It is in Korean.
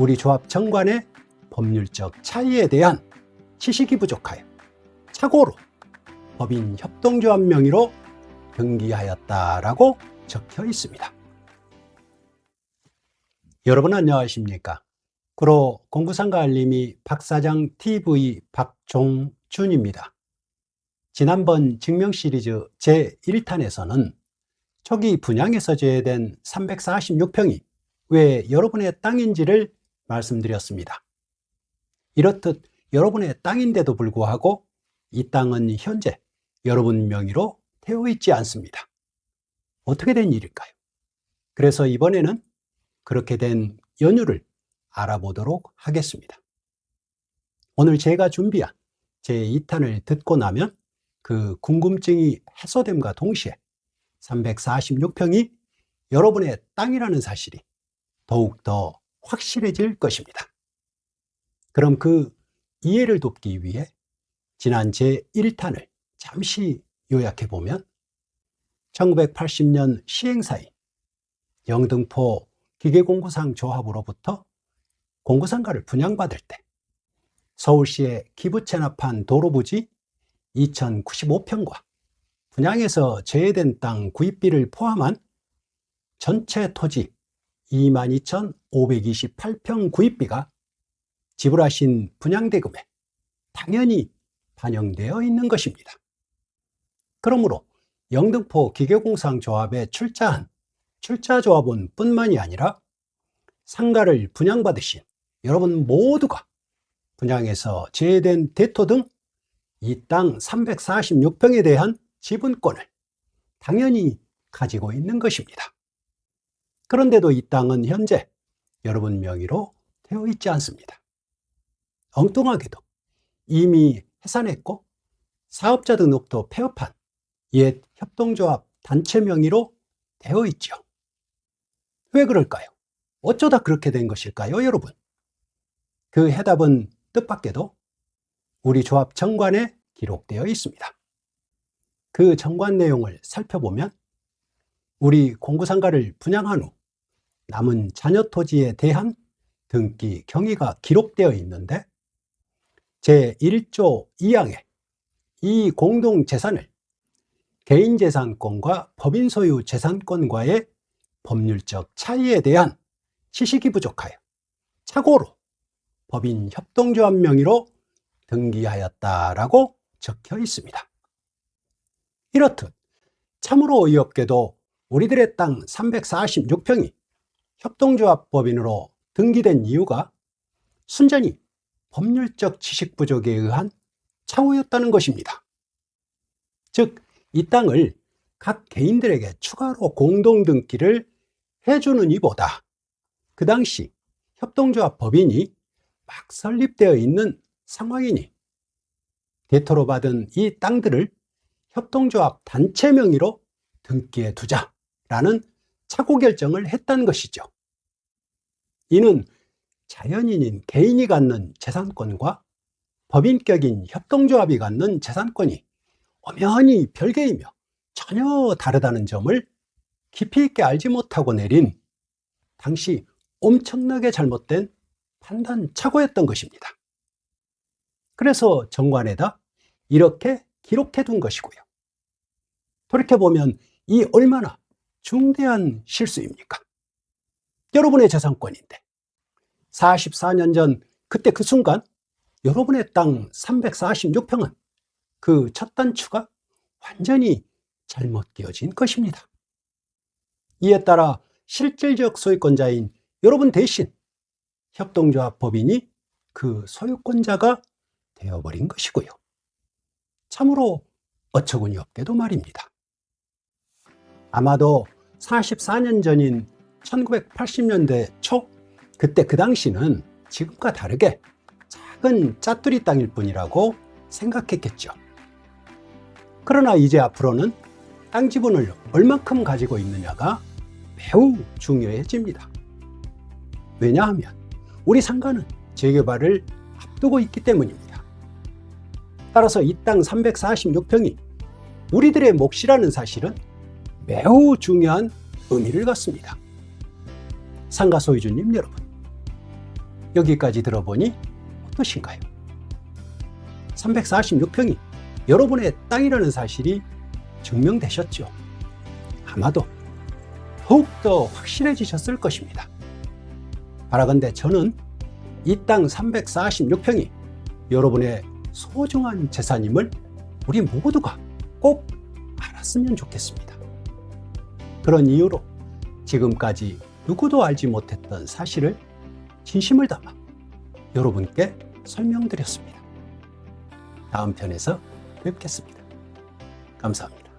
우리 조합 정관의 법률적 차이에 대한 지식이 부족하여 착오로 법인 협동조합 명의로 등기하였다라고 적혀 있습니다. 여러분 안녕하십니까? 구로 공구상가 알림이 박사장 TV 박종준입니다. 지난번 증명 시리즈 제1탄에서는 초기 분양에서 제외된 346평이 왜 여러분의 땅인지를 말씀드렸습니다. 이렇듯 여러분의 땅인데도 불구하고 이 땅은 현재 여러분 명의로 되어 있지 않습니다. 어떻게 된 일일까요? 그래서 이번에는 그렇게 된 연유를 알아보도록 하겠습니다. 오늘 제가 준비한 제 2탄을 듣고 나면 그 궁금증이 해소됨과 동시에 346평이 여러분의 땅이라는 사실이 더욱더 확실해질 것입니다. 그럼 그 이해를 돕기 위해 지난 제 1탄을 잠시 요약해 보면 1980년 시행사인 영등포 기계공구상 조합으로부터 공구상가를 분양받을 때 서울시에 기부 체납한 도로부지 2095평과 분양에서 제외된 땅 구입비를 포함한 전체 토지 22,528평 구입비가 지불하신 분양대금에 당연히 반영되어 있는 것입니다. 그러므로 영등포 기계공상 조합에 출자한 출자조합원 뿐만이 아니라 상가를 분양받으신 여러분 모두가 분양에서 제외된 대토 등 이 땅 346평에 대한 지분권을 당연히 가지고 있는 것입니다. 그런데도 이 땅은 현재 여러분 명의로 되어 있지 않습니다. 엉뚱하게도 이미 해산했고 사업자 등록도 폐업한 옛 협동조합 단체 명의로 되어 있죠. 왜 그럴까요? 어쩌다 그렇게 된 것일까요, 여러분? 그 해답은 뜻밖에도 우리 조합 정관에 기록되어 있습니다. 그 정관 내용을 살펴보면 우리 공구상가를 분양한 후 남은 잔여 토지에 대한 등기 경위가 기록되어 있는데 제1조 2항에 이 공동 재산을 개인 재산권과 법인 소유 재산권과의 법률적 차이에 대한 지식이 부족하여 착오로 법인 협동조합 명의로 등기하였다라고 적혀 있습니다. 이렇듯 참으로 어이없게도 우리들의 땅 346평이 협동조합 법인으로 등기된 이유가 순전히 법률적 지식 부족에 의한 착오였다는 것입니다. 즉, 이 땅을 각 개인들에게 추가로 공동 등기를 해주는 이보다 그 당시 협동조합 법인이 막 설립되어 있는 상황이니 대토로 받은 이 땅들을 협동조합 단체 명의로 등기해 두자라는 착오 결정을 했다는 것이죠. 이는 자연인인 개인이 갖는 재산권과 법인격인 협동조합이 갖는 재산권이 엄연히 별개이며 전혀 다르다는 점을 깊이 있게 알지 못하고 내린 당시 엄청나게 잘못된 판단 착오였던 것입니다. 그래서 정관에다 이렇게 기록해 둔 것이고요. 돌이켜보면 이 얼마나 중대한 실수입니까? 여러분의 재산권인데 44년 전 그때 그 순간 여러분의 땅 346평은 그 첫 단추가 완전히 잘못 끼어진 것입니다. 이에 따라 실질적 소유권자인 여러분 대신 협동조합 법인이 그 소유권자가 되어버린 것이고요. 참으로 어처구니 없게도 말입니다. 아마도 44년 전인 1980년대 초, 그때 그 당시는 지금과 다르게 작은 짜투리 땅일 뿐이라고 생각했겠죠. 그러나 이제 앞으로는 땅 지분을 얼만큼 가지고 있느냐가 매우 중요해집니다. 왜냐하면 우리 상가는 재개발을 앞두고 있기 때문입니다. 따라서 이 땅 346평이 우리들의 몫이라는 사실은 매우 중요한 의미를 갖습니다. 상가 소유주님 여러분, 여기까지 들어보니 어떠신가요? 346평이 여러분의 땅이라는 사실이 증명되셨죠. 아마도 더욱더 확실해지셨을 것입니다. 바라건대 저는 이 땅 346평이 여러분의 소중한 재산임을 우리 모두가 꼭 알았으면 좋겠습니다. 그런 이유로 지금까지 누구도 알지 못했던 사실을 진심을 담아 여러분께 설명드렸습니다. 다음 편에서 뵙겠습니다. 감사합니다.